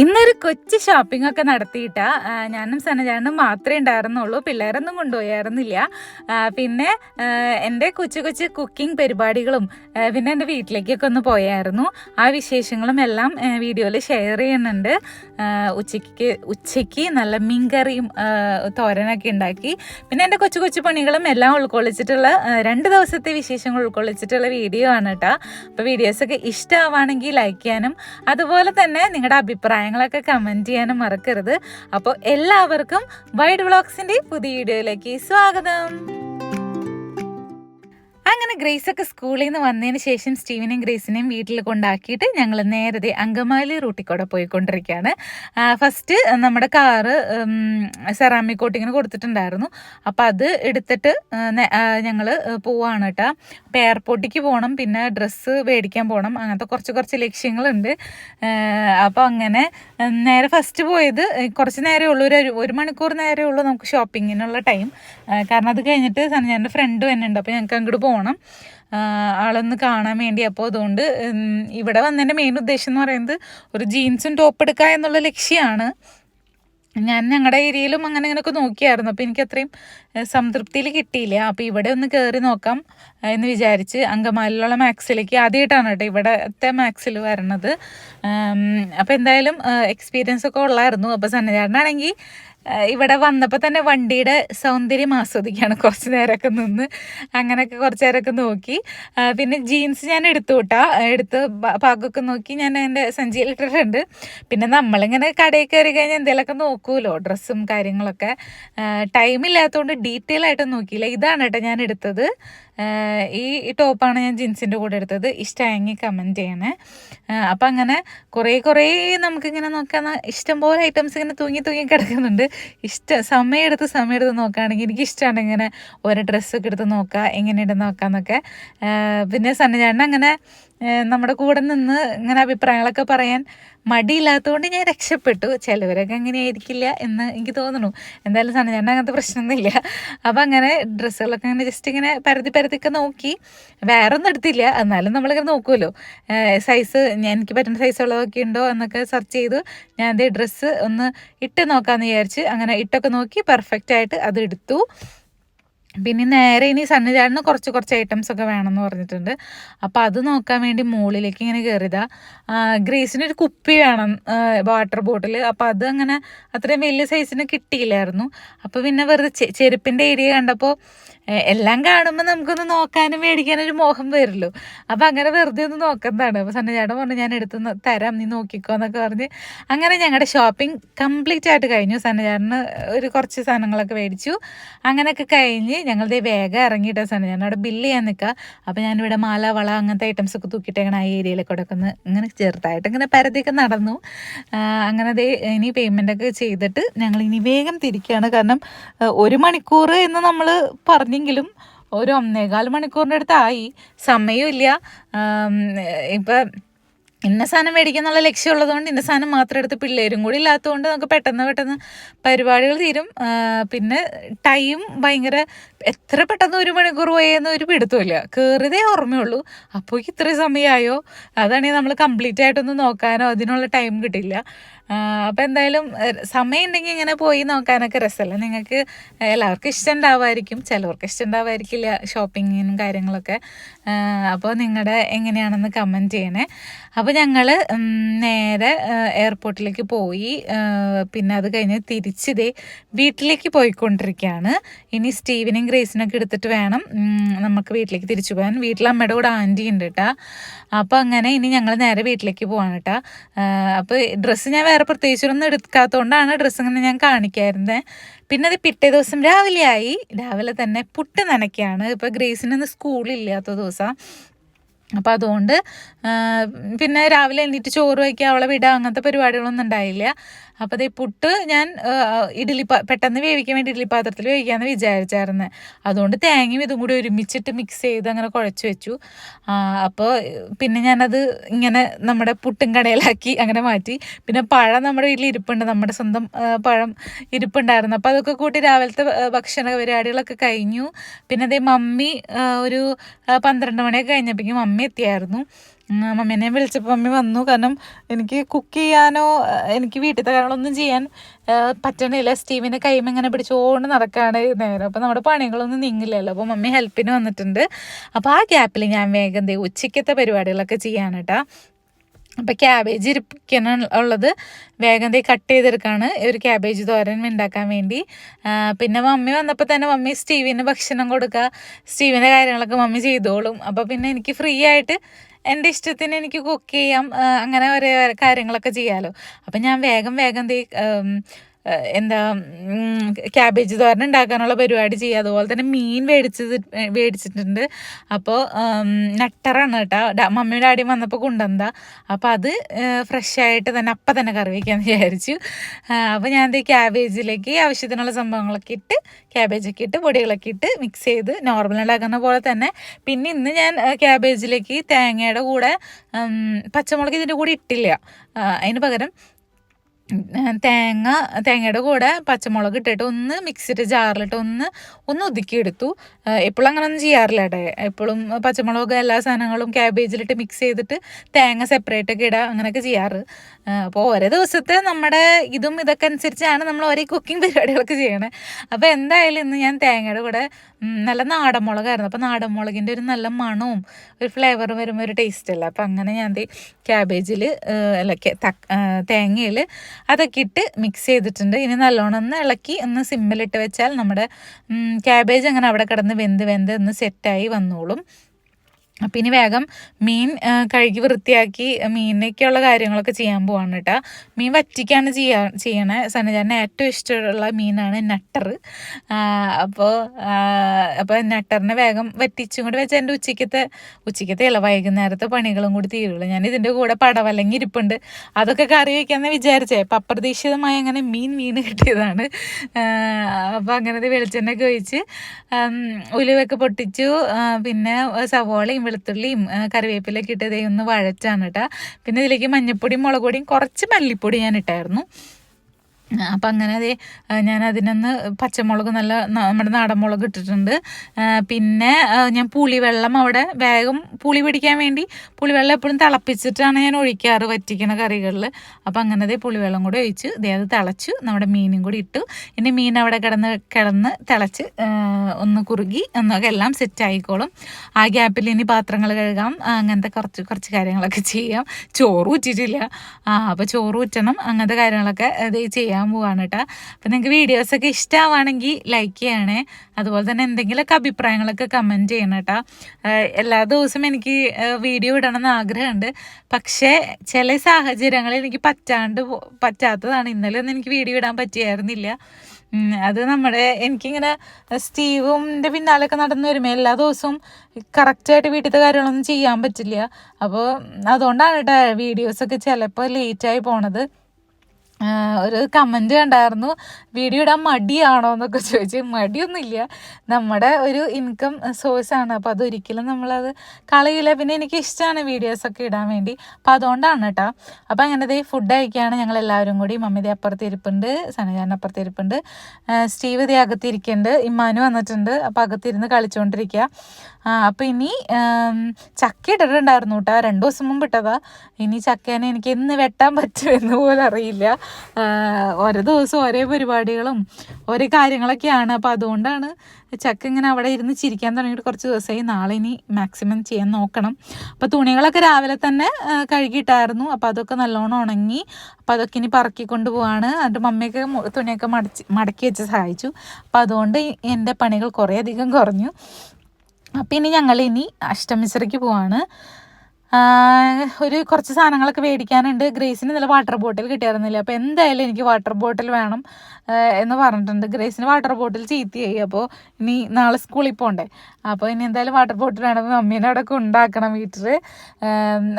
ഇന്നൊരു കൊച്ചു ഷോപ്പിംഗ് ഒക്കെ നടത്തിയിട്ട ഞാനും സനജാനും മാത്രമേ ഉണ്ടായിരുന്നുള്ളൂ. പിള്ളേരൊന്നും കൊണ്ടുപോയായിരുന്നില്ല. പിന്നെ എന്റെ കൊച്ചു കൊച്ചു കുക്കിംഗ് പരിപാടികളും പിന്നെ എന്റെ വീട്ടിലേക്കൊക്കെ ഒന്ന് പോയായിരുന്നു. ആ വിശേഷങ്ങളും എല്ലാം വീഡിയോയിൽ ഷെയർ ചെയ്യുന്നുണ്ട്. ഉച്ചയ്ക്ക് ഉച്ചയ്ക്ക് നല്ല മീൻകറിയും തോരനൊക്കെ ഉണ്ടാക്കി. പിന്നെ എന്റെ കൊച്ചു കൊച്ചു പണികളും എല്ലാം ഉൾക്കൊള്ളിച്ചിട്ടുള്ള രണ്ട് ദിവസത്തെ വിശേഷങ്ങൾ ഉൾക്കൊള്ളിച്ചിട്ടുള്ള വീഡിയോ ആണ് കേട്ടോ അപ്പോൾ വീഡിയോസൊക്കെ ഇഷ്ടമാവുകയാണെങ്കിൽ ലൈക്ക് ചെയ്യാനും അതുപോലെ തന്നെ നിങ്ങളുടെ അഭിപ്രായങ്ങളൊക്കെ കമന്റ് ചെയ്യാനും മറക്കരുത്. അപ്പോൾ എല്ലാവർക്കും വൈഡ് വ്ളോഗ്സിന്റെ പുതിയ വീഡിയോയിലേക്ക് സ്വാഗതം. അങ്ങനെ ഗ്രേസ് ഒക്കെ സ്കൂളിൽ നിന്ന് വന്നതിന് ശേഷം സ്റ്റീവനെയും ഗ്രേസിനെയും വീട്ടിൽ കൊണ്ടാക്കിയിട്ട് ഞങ്ങൾ നേരത്തെ അങ്കമാലി റൂട്ടിൽ കൂടെ പോയിക്കൊണ്ടിരിക്കുകയാണ് ഫസ്റ്റ് നമ്മുടെ കാറ് സെറാമിക് കോട്ടിങ്ങിന് കൊടുത്തിട്ടുണ്ടായിരുന്നു. അപ്പോൾ അത് എടുത്തിട്ട് ഞങ്ങൾ പോവാണ് കേട്ടോ അപ്പോൾ എയർപോർട്ടിലേക്ക് പോകണം പിന്നെ ഡ്രസ്സ് മേടിക്കാൻ പോകണം അങ്ങനത്തെ കുറച്ച് കുറച്ച് ലക്ഷ്യങ്ങളുണ്ട്. അപ്പോൾ അങ്ങനെ നേരെ ഫസ്റ്റ് പോയത് കുറച്ച് നേരമേ ഉള്ളൂ ഒരു ഒരു മണിക്കൂർ നേരമേ ഉള്ളൂ നമുക്ക് ഷോപ്പിങ്ങിനുള്ള ടൈം കാരണം അത് കഴിഞ്ഞിട്ട് ഞാൻ ഫ്രണ്ട് തന്നെ ഉണ്ട് അപ്പോൾ ഞങ്ങൾക്ക് അങ്ങോട്ട് പോകണം ആ, ആളൊന്ന് കാണാൻ വേണ്ടി. അപ്പോൾ അതുകൊണ്ട് ഇവിടെ വന്നതിന്റെ മെയിൻ ഉദ്ദേശം എന്ന് പറയുന്നത് ഒരു ജീൻസും ടോപ്പ് എടുക്കുക എന്നുള്ള ലക്ഷ്യമാണ്. ഞാൻ ഞങ്ങളുടെ ഏരിയയിലും അങ്ങനെ ഇങ്ങനെയൊക്കെ നോക്കിയായിരുന്നു. അപ്പോൾ എനിക്ക് അത്രയും സംതൃപ്തിയിൽ കിട്ടിയില്ല. അപ്പോൾ ഇവിടെ ഒന്ന് കയറി നോക്കാം എന്ന് വിചാരിച്ച് അങ്കമാലിലുള്ള മാക്സിലേക്ക് ആദ്യമായിട്ടാണ് കേട്ടോ ഇവിടത്തെ മാക്സിൽ വരണത്. അപ്പോൾ എന്തായാലും എക്സ്പീരിയൻസ് ഒക്കെ ഉള്ളായിരുന്നു. അപ്പോൾ സന്നചാരനാണെങ്കിൽ ഇവിടെ വന്നപ്പോൾ തന്നെ വണ്ടിയുടെ സൗന്ദര്യം ആസ്വദിക്കുകയാണ്. കുറച്ച് നേരമൊക്കെ നിന്ന് അങ്ങനെയൊക്കെ കുറച്ച് നേരമൊക്കെ നോക്കി. പിന്നെ ജീൻസ് ഞാൻ എടുത്തു വിട്ടാ എടുത്ത് പാകമൊക്കെ നോക്കി ഞാൻ എന്റെ സഞ്ചിയിൽ ഇട്ടിട്ടുണ്ട് പിന്നെ നമ്മളിങ്ങനെ കടയിൽ കയറി കഴിഞ്ഞാൽ എന്തെങ്കിലുമൊക്കെ നോക്കുമല്ലോ ഡ്രസ്സും കാര്യങ്ങളൊക്കെ. ടൈമില്ലാത്തതുകൊണ്ട് ഡീറ്റെയിൽ ആയിട്ട് നോക്കിയില്ല. ഇതാണ് കേട്ടോ ഞാൻ എടുത്തത്. ഈ ടോപ്പാണ് ഞാൻ ജീൻസിന്റെ കൂടെ എടുത്തത്. ഇഷ്ടമായെങ്കിൽ കമന്റ് ചെയ്യണേ. അപ്പം അങ്ങനെ കുറേ കുറേ നമുക്കിങ്ങനെ നോക്കാൻ ഇഷ്ടംപോലെ ഐറ്റംസ് ഇങ്ങനെ തൂങ്ങി തൂങ്ങി കിടക്കുന്നുണ്ട്. ഇഷ്ടം സമയമെടുത്ത് സമയമെടുത്ത് നോക്കുകയാണെങ്കിൽ എനിക്ക് ഇഷ്ടമാണ് ഇങ്ങനെ ഓരോ ഡ്രസ്സൊക്കെ എടുത്ത് നോക്കുക എങ്ങനെയുണ്ട് നോക്കാമെന്നൊക്കെ പിന്നെ സന്നിധാനം അങ്ങനെ നമ്മുടെ കൂടെ നിന്ന് ഇങ്ങനെ അഭിപ്രായങ്ങളൊക്കെ പറയാൻ മടിയില്ലാത്തതുകൊണ്ട് ഞാൻ രക്ഷപ്പെട്ടു. ചിലവരൊക്കെ അങ്ങനെ ആയിരിക്കില്ല എന്ന് എനിക്ക് തോന്നുന്നു. എന്തായാലും ഞാൻ അങ്ങനത്തെ പ്രശ്നമൊന്നുമില്ല. അപ്പം അങ്ങനെ ഡ്രസ്സുകളൊക്കെ അങ്ങനെ ജസ്റ്റ് ഇങ്ങനെ പരതി പരതിയൊക്കെ നോക്കി. വേറെ ഒന്നും എടുത്തില്ല. എന്നാലും നമ്മളിങ്ങനെ നോക്കുമല്ലോ സൈസ് എനിക്ക് പറ്റുന്ന സൈസ് ഉള്ളതൊക്കെ ഉണ്ടോ എന്നൊക്കെ സെർച്ച് ചെയ്തു. ഞാൻ അതേ ഡ്രസ്സ് ഒന്ന് ഇട്ട് നോക്കാമെന്ന് വിചാരിച്ച് അങ്ങനെ ഇട്ടൊക്കെ നോക്കി പെർഫെക്റ്റ് ആയിട്ട് അത് എടുത്തു. പിന്നെ നേരെ ഇനി സണ്ണിചാടിന് കുറച്ച് കുറച്ച് ഐറ്റംസ് ഒക്കെ വേണമെന്ന് പറഞ്ഞിട്ടുണ്ട്. അപ്പോൾ അത് നോക്കാൻ വേണ്ടി മുകളിലേക്ക് ഇങ്ങനെ കയറിയതാ ഗ്രേസിന് ഒരു കുപ്പി വേണം വാട്ടർ ബോട്ടിൽ അപ്പോൾ അത് അങ്ങനെ അത്രയും വലിയ സൈസിന് കിട്ടിയില്ലായിരുന്നു. അപ്പോൾ പിന്നെ വെറുതെ ചെരുപ്പിന്റെ ഏരിയ കണ്ടപ്പോൾ എല്ലാം കാണുമ്പോൾ നമുക്കൊന്ന് നോക്കാനും മേടിക്കാനും ഒരു മോഹം വരുമല്ലോ അപ്പം അങ്ങനെ വെറുതെ ഒന്ന് നോക്കുന്നതാണ്. അപ്പോൾ ചേട്ടൻ പറഞ്ഞു ഞാൻ എടുത്ത് തരാം നീ നോക്കിക്കോ എന്നൊക്കെ പറഞ്ഞ് അങ്ങനെ ഞങ്ങളുടെ ഷോപ്പിംഗ് കംപ്ലീറ്റ് ആയിട്ട് കഴിഞ്ഞു. സണ്ണിചാടിന് ഒരു കുറച്ച് സാധനങ്ങളൊക്കെ മേടിച്ചു. അങ്ങനെയൊക്കെ കഴിഞ്ഞ് ഞങ്ങളുടെ വേഗം ഇറങ്ങിയിട്ട് സാധനം ചേട്ടൻ അവിടെ ബില്ല് ചെയ്യാൻ നിൽക്കുക അപ്പോൾ ഞാനിവിടെ മാല വള അങ്ങനത്തെ ഐറ്റംസ് ഒക്കെ തൂക്കിയിട്ടേക്കണം ആ ഏരിയയിലൊക്കെ ഒന്ന് ഇങ്ങനെ ചെറുതായിട്ട് ഇങ്ങനെ പരതിയൊക്കെ നടന്നു. അങ്ങനെ ദേ ഇനി പേയ്മെന്റ് ഒക്കെ ചെയ്തിട്ട് ഞങ്ങൾ ഇനി വേഗം തിരിക്കുകയാണ് കാരണം ഒരു മണിക്കൂർ എന്ന് നമ്മൾ പറഞ്ഞെങ്കിലും ഒരു ഒന്നേകാൽ മണിക്കൂറിന്റെ അടുത്തായി സമയമില്ല. ഇപ്പം ഇന്ന സാധനം മേടിക്കാന്നുള്ള ലക്ഷ്യം ഉള്ളതുകൊണ്ട് ഇന്ന സാധനം മാത്രം എടുത്ത് പിള്ളേരും കൂടി ഇല്ലാത്തതുകൊണ്ട് നമുക്ക് പെട്ടെന്ന് പെട്ടെന്ന് പരിപാടികൾ തീരും. പിന്നെ ടൈം ഭയങ്കര എത്ര പെട്ടെന്ന് ഒരു മണിക്കൂർ പോയെന്ന് ഒരു പിടുത്തമില്ല കയറിയതേ ഓർമ്മയുള്ളൂ. അപ്പോൾ ഇത്രയും സമയമായോ അതാണെങ്കിൽ നമ്മൾ കംപ്ലീറ്റ് ആയിട്ടൊന്നും നോക്കാനോ? അതിനുള്ള ടൈം കിട്ടില്ല. അപ്പോൾ എന്തായാലും സമയം ഉണ്ടെങ്കിൽ ഇങ്ങനെ പോയി നോക്കാനൊക്കെ രസമല്ല? നിങ്ങൾക്ക് എല്ലാവർക്കും ഇഷ്ടം ഉണ്ടാവുമായിരിക്കും ചിലവർക്ക് ഇഷ്ടം ഉണ്ടാവുമായിരിക്കില്ല ഷോപ്പിങ്ങിനും കാര്യങ്ങളൊക്കെ അപ്പോൾ നിങ്ങളുടെ എങ്ങനെയാണെന്ന് കമന്റ് ചെയ്യണേ. അപ്പോൾ ഞങ്ങൾ നേരെ എയർപോർട്ടിലേക്ക് പോയി. പിന്നെ അത് കഴിഞ്ഞ് തിരിച്ചിതേ വീട്ടിലേക്ക് പോയിക്കൊണ്ടിരിക്കുകയാണ്. ഇനി സ്റ്റീവിനെയും ഗ്രേസിനൊക്കെ എടുത്തിട്ട് വേണം നമുക്ക് വീട്ടിലേക്ക് തിരിച്ചു പോകാൻ. വീട്ടിൽ അമ്മയുടെ കൂടെ ആന്റി ഉണ്ട് കേട്ടോ അപ്പോൾ അങ്ങനെ ഇനി ഞങ്ങൾ നേരെ വീട്ടിലേക്ക് പോവാണ് കേട്ടോ അപ്പോൾ ഡ്രസ്സ് ഞാൻ വേറെ പ്രത്യേകിച്ചൊന്നും എടുക്കാത്തതുകൊണ്ടാണ് ഡ്രസ്സ് ഇങ്ങനെ ഞാൻ കാണിക്കായിരുന്നത് പിന്നെ അത് പിറ്റേ ദിവസം രാവിലെ ആയി രാവിലെ തന്നെ പുട്ട് നനയ്ക്കാണ്. ഇപ്പോൾ ഗ്രേസിനൊന്നും സ്കൂളില്ലാത്ത ദിവസം. അപ്പം അതുകൊണ്ട് പിന്നെ രാവിലെ എണീറ്റ് ചോറ് വയ്ക്കുക അവളെ വിടുക അങ്ങനത്തെ പരിപാടികളൊന്നും ഉണ്ടായില്ല. അപ്പോൾ അതേ പുട്ട് ഞാൻ ഇഡ്ഡലി പെട്ടെന്ന് വേവിക്കാൻ വേണ്ടി ഇഡ്ഡലി പാത്രത്തിൽ വേവിക്കാമെന്ന് വിചാരിച്ചായിരുന്നു. അതുകൊണ്ട് തേങ്ങയും ഇതും കൂടി ഒരുമിച്ചിട്ട് മിക്സ് ചെയ്ത് അങ്ങനെ കുഴച്ച് വെച്ചു. അപ്പോൾ പിന്നെ ഞാനത് ഇങ്ങനെ നമ്മുടെ പുട്ടും കടയിലാക്കി അങ്ങനെ മാറ്റി. പിന്നെ പഴം നമ്മുടെ വീട്ടിൽ ഇരിപ്പുണ്ട് നമ്മുടെ സ്വന്തം പഴം ഇരിപ്പുണ്ടായിരുന്നു. അപ്പോൾ അതൊക്കെ കൂട്ടി രാവിലത്തെ ഭക്ഷണ പരിപാടികളൊക്കെ കഴിഞ്ഞു. പിന്നെ അതേ മമ്മി ഒരു പന്ത്രണ്ട് മണിയൊക്കെ കഴിഞ്ഞപ്പോഴേക്കും മമ്മി എത്തിയായിരുന്നു. മമ്മീനെ വിളിച്ചപ്പോൾ മമ്മി വന്നു. കാരണം എനിക്ക് കുക്ക് ചെയ്യാനോ എനിക്ക് വീട്ടിലത്തെ കാര്യങ്ങളൊന്നും ചെയ്യാൻ പറ്റണില്ല. സ്റ്റീവിന്റെ കൈമ ഇങ്ങനെ പിടിച്ചുകൊണ്ട് നടക്കുകയാണ് നേരം. അപ്പോൾ നമ്മുടെ പണികളൊന്നും നീങ്ങില്ലല്ലോ. അപ്പോൾ മമ്മി ഹെൽപ്പിന് വന്നിട്ടുണ്ട്. അപ്പോൾ ആ ഗ്യാപ്പിൽ ഞാൻ വേഗം ദേ ഉച്ചയ്ക്കത്തെ പരിപാടികളൊക്കെ ചെയ്യാൻ കേട്ടോ അപ്പോൾ ക്യാബേജ് ഇരിപ്പിക്കണ ഉള്ളത്. വേഗം തേ കട്ട് ചെയ്തെടുക്കാണ്. ഒരു ക്യാബേജ് തോരൻ ഉണ്ടാക്കാൻ വേണ്ടി. പിന്നെ മമ്മി വന്നപ്പോൾ തന്നെ മമ്മി സ്റ്റീവിന് ഭക്ഷണം കൊടുക്കുക സ്റ്റീവിന്റെ കാര്യങ്ങളൊക്കെ മമ്മി ചെയ്തോളും. അപ്പോൾ പിന്നെ എനിക്ക് ഫ്രീ ആയിട്ട് എന്റെ ഇഷ്ടത്തിന് എനിക്ക് കുക്ക് ചെയ്യാം അങ്ങനെ ഓരോ കാര്യങ്ങളൊക്കെ ചെയ്യാമല്ലോ അപ്പം ഞാൻ വേഗം വേഗം എന്താ ക്യാബേജ് തോരൻ ഉണ്ടാക്കാനുള്ള പരിപാടി ചെയ്യുക. അതുപോലെ തന്നെ മീൻ മേടിച്ചത് മേടിച്ചിട്ടുണ്ട് അപ്പോൾ നട്ടറാണ് കേട്ടോ. മമ്മിയുടെ ആടിയും വന്നപ്പോൾ കൊണ്ടുവന്നതാ. അപ്പോൾ അത് ഫ്രഷ് ആയിട്ട് തന്നെ അപ്പം തന്നെ കറി വയ്ക്കാമെന്ന് വിചാരിച്ചു. അപ്പോൾ ഞാൻ എന്താ ക്യാബേജിലേക്ക് ആവശ്യത്തിനുള്ള സംഭവങ്ങളൊക്കെ ഇട്ട് ക്യാബേജൊക്കെ ഇട്ട് പൊടികളൊക്കെ ഇട്ട് മിക്സ് ചെയ്ത് നോർമൽ ഉണ്ടാക്കുന്ന പോലെ തന്നെ. പിന്നെ ഇന്ന് ഞാൻ ക്യാബേജിലേക്ക് തേങ്ങയുടെ കൂടെ പച്ചമുളക് ഇതിന്റെ കൂടെ ഇട്ടില്ല. അതിന് പകരം തേങ്ങ തേങ്ങയുടെ കൂടെ പച്ചമുളക് ഇട്ടിട്ട് ഒന്ന് മിക്സിയുടെ ജാറിലിട്ട് ഒന്ന് ഒന്ന് ഒതുക്കിയെടുത്തു എപ്പോഴും അങ്ങനെ ഒന്നും ചെയ്യാറില്ല കേട്ടോ. എപ്പോഴും പച്ചമുളക് എല്ലാ സാധനങ്ങളും ക്യാബേജിലിട്ട് മിക്സ് ചെയ്തിട്ട് തേങ്ങ സെപ്പറേറ്റ് ഒക്കെ ഇടുക അങ്ങനെയൊക്കെ ചെയ്യാറ്. അപ്പോൾ ഓരോ ദിവസത്തെ നമ്മുടെ ഇതും ഇതൊക്കെ അനുസരിച്ചാണ് നമ്മൾ ഓരോ കുക്കിംഗ് പരിപാടികളൊക്കെ ചെയ്യണേ. അപ്പോൾ എന്തായാലും ഇന്ന് ഞാൻ തേങ്ങയുടെ കൂടെ നല്ല നാടൻ മുളകായിരുന്നു അപ്പോൾ നാടൻ മുളകിന്റെ ഒരു നല്ല മണവും ഒരു ഫ്ലേവറും വരുമ്പോൾ ഒരു ടേസ്റ്റ് അല്ല? അപ്പോൾ അങ്ങനെ ഞാൻ ക്യാബേജിൽ അല്ല തേങ്ങയിൽ അതൊക്കെ ഇട്ട് മിക്സ് ചെയ്തിട്ടുണ്ട്. ഇനി നല്ലോണം ഒന്ന് ഇളക്കി ഒന്ന് സിമ്മിലിട്ട് വെച്ചാൽ നമ്മുടെ ക്യാബേജ് അങ്ങനെ അവിടെ കിടന്ന് വെന്ത് വെന്ത് ഒന്ന് സെറ്റായി വന്നോളും. അപ്പം ഇനി വേഗം മീൻ കഴുകി വൃത്തിയാക്കി മീനിലേക്കുള്ള കാര്യങ്ങളൊക്കെ ചെയ്യാൻ പോവാണ് കേട്ടോ മീൻ വറ്റിക്കാണ് ചെയ്യാ ചെയ്യണേ. സനജാന് ഏറ്റവും ഇഷ്ടമുള്ള മീനാണ് നട്ടർ അപ്പോൾ അപ്പോൾ നട്ടറിനെ വേഗം വറ്റിച്ചും കൂടി വെച്ചാൽ എന്റെ ഉച്ചയ്ക്കത്തെ ഉച്ചയ്ക്കത്തെ ഇല്ല വൈകുന്നേരത്തെ പണികളും കൂടി തീരുള്ളൂ. ഞാൻ ഇതിന്റെ കൂടെ പടവലങ്ങി ഇരിപ്പുണ്ട്. അതൊക്കെ കറി വയ്ക്കാമെന്ന് വിചാരിച്ചേ. അപ്പം അപ്രതീക്ഷിതമായി അങ്ങനെ മീൻ മീൻ കിട്ടിയതാണ്. അപ്പോൾ അങ്ങനെ വെളിച്ചെണ്ണയൊക്കെ ഒഴിച്ച് ഉലുവൊക്കെ പൊട്ടിച്ചു പിന്നെ സവോളയും വെളുത്തുള്ളിയും കറിവേപ്പിലൊക്കെ ഇട്ട് ദേ ഒന്ന് വഴച്ചാണ് കേട്ടോ. പിന്നെ ഇതിലേക്ക് മഞ്ഞൾപ്പൊടിയും മുളക് പൊടിയും കുറച്ച് മല്ലിപ്പൊടി ഞാൻ ഇട്ടായിരുന്നു. അപ്പം അങ്ങനെ അത് ഞാൻ അതിനൊന്ന് പച്ചമുളക് നല്ല നമ്മുടെ നാടൻ മുളക് ഇട്ടിട്ടുണ്ട് പിന്നെ ഞാൻ പുളിവെള്ളം അവിടെ വേഗം പുളി പിടിക്കാൻ വേണ്ടി പുളിവെള്ളം എപ്പോഴും തിളപ്പിച്ചിട്ടാണ് ഞാൻ ഒഴിക്കാറ് വറ്റിക്കണ കറികളിൽ അപ്പം അങ്ങനെ ദേ പുളിവെള്ളം കൂടി ഒഴിച്ച് ഇതേ അത് തിളച്ചു നമ്മുടെ മീനും കൂടി ഇട്ടു. ഇനി മീൻ അവിടെ കിടന്ന് കിടന്ന് തിളച്ച് ഒന്ന് കുറുകി എന്നൊക്കെ എല്ലാം സെറ്റ് ആയിക്കോളും. ആ ഗ്യാപ്പിൽ ഇനി പാത്രങ്ങൾ കഴുകാം അങ്ങനത്തെ കുറച്ച് കുറച്ച് കാര്യങ്ങളൊക്കെ ചെയ്യാം. ചോറ് ഊറ്റിട്ടില്ല അപ്പോൾ ചോറ് ഊറ്റണം അങ്ങനത്തെ കാര്യങ്ങളൊക്കെ ഇത് ചെയ്യാൻ പോവാണ് കേട്ടോ. അപ്പം നിങ്ങൾക്ക് വീഡിയോസൊക്കെ ഇഷ്ടമാണെങ്കിൽ ലൈക്ക് ചെയ്യണേ. അതുപോലെ തന്നെ എന്തെങ്കിലുമൊക്കെ അഭിപ്രായങ്ങളൊക്കെ കമന്റ് ചെയ്യണം കേട്ടോ. എല്ലാ ദിവസവും എനിക്ക് വീഡിയോ ഇടണം എന്ന് ആഗ്രഹമുണ്ട്. പക്ഷേ ചില സാഹചര്യങ്ങളിൽ എനിക്ക് പറ്റാണ്ട് പറ്റാത്തതാണ്. ഇന്നലെ ഒന്നും എനിക്ക് വീഡിയോ ഇടാൻ പറ്റിയായിരുന്നില്ല. അത് നമ്മുടെ എനിക്കിങ്ങനെ സ്റ്റീവിന്റെ പിന്നാലൊക്കെ നടന്നു വരുമ്പോൾ എല്ലാ ദിവസവും കറക്റ്റായിട്ട് വീട്ടിലത്തെ കാര്യങ്ങളൊന്നും ചെയ്യാൻ പറ്റില്ല. അപ്പോൾ അതുകൊണ്ടാണ് കേട്ടോ വീഡിയോസൊക്കെ ചിലപ്പോൾ ലേറ്റായി പോണത്. ഒരു കമന്റ് കണ്ടായിരുന്നു. വീഡിയോ ഇടാൻ മടിയാണോ? എന്നൊക്കെ ചോദിച്ചു. മടിയൊന്നുമില്ല. നമ്മുടെ ഒരു ഇൻകം സോഴ്സ് ആണ്. അപ്പോൾ അതൊരിക്കലും നമ്മളത് കളയില്ല. പിന്നെ എനിക്ക് ഇഷ്ടമാണ് വീഡിയോസൊക്കെ ഇടാൻ വേണ്ടി. അപ്പം അതുകൊണ്ടാണ് കേട്ടോ അപ്പോൾ അങ്ങനത്തെ ഫുഡ് കഴിക്കുകയാണ് ഞങ്ങൾ എല്ലാവരും കൂടി. മമ്മിതി ദേ അപ്പുറത്ത് ഇരിപ്പുണ്ട് സനജാൻ അപ്പുറത്ത് ഇരിപ്പുണ്ട് സ്റ്റീവ് ദേ അകത്തിരിക്കുന്നുണ്ട് ഇമ്മാനു വന്നിട്ടുണ്ട്. അപ്പോൾ അകത്തിരുന്ന് കളിച്ചുകൊണ്ടിരിക്കുക അപ്പോൾ ഇനി ചക്ക ഇട്ടിട്ടുണ്ടായിരുന്നു കേട്ടോ രണ്ട് ദിവസം മുമ്പ് ഇട്ടതാ. ഇനി ചക്കേനെ എനിക്ക് ഇന്ന് വെട്ടാൻ പറ്റുമെന്ന് പോലും അറിയില്ല. ഓരോ ദിവസവും ഓരോ പരിപാടികളും ഓരോ കാര്യങ്ങളൊക്കെയാണ്. അപ്പോൾ അതുകൊണ്ടാണ് ചക്ക ഇങ്ങനെ അവിടെ ഇരുന്ന് ചിരിക്കാൻ തുടങ്ങിയിട്ട് കുറച്ച് ദിവസമായി. നാളെ ഇനി മാക്സിമം ചെയ്യാൻ നോക്കണം. അപ്പോൾ തുണികളൊക്കെ രാവിലെ തന്നെ കഴുകിയിട്ടായിരുന്നു. അപ്പോൾ അതൊക്കെ നല്ലോണം ഉണങ്ങി അപ്പോൾ അതൊക്കെ ഇനി പറക്കിക്കൊണ്ട് പോവാണ് എന്നിട്ട് മമ്മിയൊക്കെ തുണിയൊക്കെ മടച്ച് മടക്കി വെച്ച് സഹായിച്ചു. അപ്പോൾ അതുകൊണ്ട് എന്റെ പണികൾ കുറേ അധികം കുറഞ്ഞു. അപ്പം ഇനി ഞങ്ങൾ ഇനി അഷ്ടമിശ്രയ്ക്ക് പോവാണ്. ഒരു കുറച്ച് സാധനങ്ങളൊക്കെ മേടിക്കാനുണ്ട്. ഗ്രേസിന് ഇന്നലെ വാട്ടർ ബോട്ടിൽ കിട്ടിയായിരുന്നില്ല? അപ്പോൾ എന്തായാലും എനിക്ക് വാട്ടർ ബോട്ടിൽ വേണം എന്ന് പറഞ്ഞിട്ടുണ്ട്. ഗ്രേസിന് വാട്ടർ ബോട്ടിൽ ചീത്തയായി. അപ്പോൾ ഇനി നാളെ സ്കൂളിൽ പോകണ്ടേ അപ്പോൾ ഇനി എന്തായാലും വാട്ടർ ബോട്ടിൽ വേണം മമ്മീനെ അവിടെ ഉണ്ടാക്കണം വീട്ടിൽ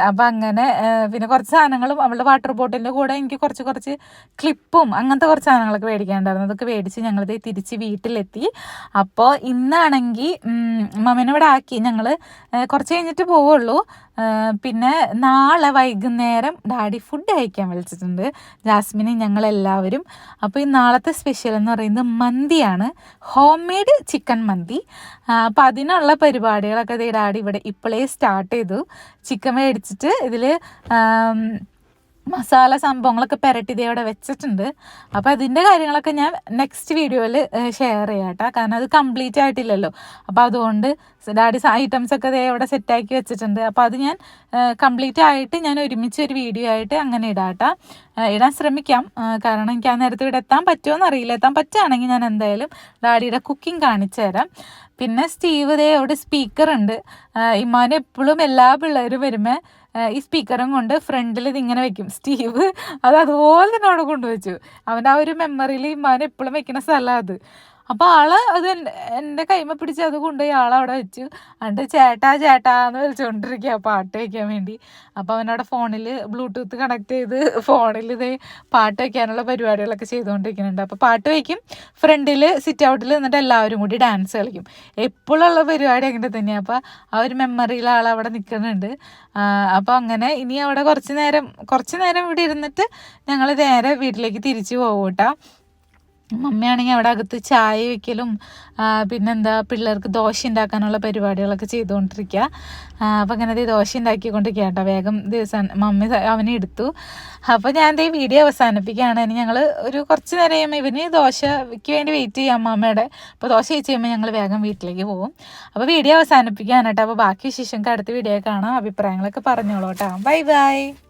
അപ്പോൾ അങ്ങനെ പിന്നെ കുറച്ച് സാധനങ്ങളും അവളുടെ വാട്ടർ ബോട്ടിലിന്റെ കൂടെ എനിക്ക് കുറച്ച് കുറച്ച് ക്ലിപ്പും അങ്ങനത്തെ കുറച്ച് സാധനങ്ങളൊക്കെ മേടിക്കാനുണ്ടായിരുന്നു. അതൊക്കെ മേടിച്ച് ഞങ്ങളിത് തിരിച്ച് വീട്ടിലെത്തി. അപ്പോൾ ഇന്നാണെങ്കിൽ മമ്മീനെ ഇവിടെ ആക്കി ഞങ്ങൾ കുറച്ച് കഴിഞ്ഞിട്ട് പോവുള്ളൂ. പിന്നെ നാളെ വൈകുന്നേരം ഡാഡി ഫുഡ് കഴിക്കാൻ വിളിച്ചിട്ടുണ്ട്. ജാസ്മിനെ ഞങ്ങളെല്ലാവരും. അപ്പോൾ ഈ നാളത്തെ സ്പെഷ്യൽ എന്ന് പറയുന്നത് മന്തിയാണ്. ഹോം മെയ്ഡ് ചിക്കൻ മന്തി അപ്പോൾ അതിനുള്ള പരിപാടികളൊക്കെ ഡാഡി ഇവിടെ ഇപ്പോഴേ സ്റ്റാർട്ട് ചെയ്തു. ചിക്കൻ മേടിച്ചിട്ട് ഇതിൽ മസാല സംഭവങ്ങളൊക്കെ പെരട്ടി ഇതേ അവിടെ വെച്ചിട്ടുണ്ട്. അപ്പോൾ അതിന്റെ കാര്യങ്ങളൊക്കെ ഞാൻ നെക്സ്റ്റ് വീഡിയോയിൽ ഷെയർ ചെയ്യാം കേട്ടോ കാരണം അത് കംപ്ലീറ്റ് ആയിട്ടില്ലല്ലോ. അപ്പോൾ അതുകൊണ്ട് ഡാഡി ഐറ്റംസ് ഒക്കെ ഇതേ അവിടെ സെറ്റാക്കി വെച്ചിട്ടുണ്ട്. അപ്പോൾ അത് ഞാൻ കംപ്ലീറ്റ് ആയിട്ട് ഞാൻ ഒരുമിച്ച് ഒരു വീഡിയോ ആയിട്ട് അങ്ങനെ ഇടാം കേട്ടോ ഇടാൻ ശ്രമിക്കാം. കാരണം എനിക്ക് ആ നേരത്തെ ഇവിടെ എത്താൻ പറ്റുമോ എന്നറിയില്ല. എത്താൻ പറ്റുകയാണെങ്കിൽ ഞാൻ എന്തായാലും ഡാഡിയുടെ കുക്കിംഗ് കാണിച്ചു തരാം. പിന്നെ സ്റ്റീവ് ദേ അവിടെ സ്പീക്കർ ഉണ്ട്. ഇമ്മാൻ എപ്പോഴും എല്ലാ പിള്ളേരും വരുമ്പോൾ ഈ സ്പീക്കറും കൊണ്ട് ഫ്രണ്ടിൽ ഇതിങ്ങനെ വെക്കും. സ്റ്റീവ് അത് അതുപോലെ തന്നെ അവിടെ കൊണ്ടുവച്ചു. അവന്റെ ആ ഒരു മെമ്മറിയിൽ ഇമ്മാൻ എപ്പോഴും വെക്കുന്ന സ്ഥലമാണ് അത്. അപ്പോൾ ആൾ അത് എന്റെ കൈമ പിടിച്ച് അത് കൊണ്ടുപോയി ആളവിടെ വെച്ചു. എന്നിട്ട് ചേട്ടാ ചേട്ടാ എന്ന് വിളിച്ചുകൊണ്ടിരിക്കുക പാട്ട് വയ്ക്കാൻ വേണ്ടി. അപ്പോൾ അവനവിടെ ഫോണിൽ ബ്ലൂടൂത്ത് കണക്ട് ചെയ്ത് ഫോണിൽ ഇത് പാട്ട് വയ്ക്കാനുള്ള പരിപാടികളൊക്കെ ചെയ്തുകൊണ്ടിരിക്കുന്നുണ്ട്. അപ്പോൾ പാട്ട് വയ്ക്കും ഫ്രണ്ടിൽ സിറ്റ് ഔട്ടിൽ നിന്നിട്ട് എല്ലാവരും കൂടി ഡാൻസ് കളിക്കും. എപ്പോഴുള്ള പരിപാടി അങ്ങനെ തന്നെയാണ് അപ്പോൾ ആ ഒരു മെമ്മറിയിൽ ആൾ അവിടെ നിൽക്കുന്നുണ്ട് അപ്പോൾ അങ്ങനെ ഇനി അവിടെ കുറച്ച് നേരം കുറച്ച് നേരം ഇവിടെ ഇരുന്നിട്ട് ഞങ്ങൾ നേരെ വീട്ടിലേക്ക് തിരിച്ചു പോകും മമ്മിയാണെങ്കിൽ അവിടെ അകത്ത് ചായ വയ്ക്കലും പിന്നെന്താ പിള്ളേർക്ക് ദോശ ഉണ്ടാക്കാനുള്ള പരിപാടികളൊക്കെ ചെയ്തുകൊണ്ടിരിക്കുക. അപ്പം അങ്ങനെ ദോശ ഉണ്ടാക്കിക്കൊണ്ടിരിക്കുക കേട്ടോ. വേഗം ദിവസം മമ്മി അവനെ എടുത്തു. അപ്പോൾ ഞാൻ ദേ വീഡിയോ അവസാനിപ്പിക്കുകയാണ്. ഇനി ഞങ്ങൾ ഒരു കുറച്ച് നേരം കഴിയുമ്പോൾ ഇവന് ദോശയ്ക്ക് വേണ്ടി വെയിറ്റ് ചെയ്യാം അമ്മയുടെ അപ്പോൾ ദോശ വെച്ച് കഴിയുമ്പോൾ ഞങ്ങൾ വേഗം വീട്ടിലേക്ക് പോകും. അപ്പോൾ വീഡിയോ അവസാനിപ്പിക്കുകയാണ് കേട്ടോ. അപ്പോൾ ബാക്കി ശിശുക്ക് അടുത്ത വീഡിയോ കാണാം. അഭിപ്രായങ്ങളൊക്കെ പറഞ്ഞോളൂ കേട്ടോ. Bye bye.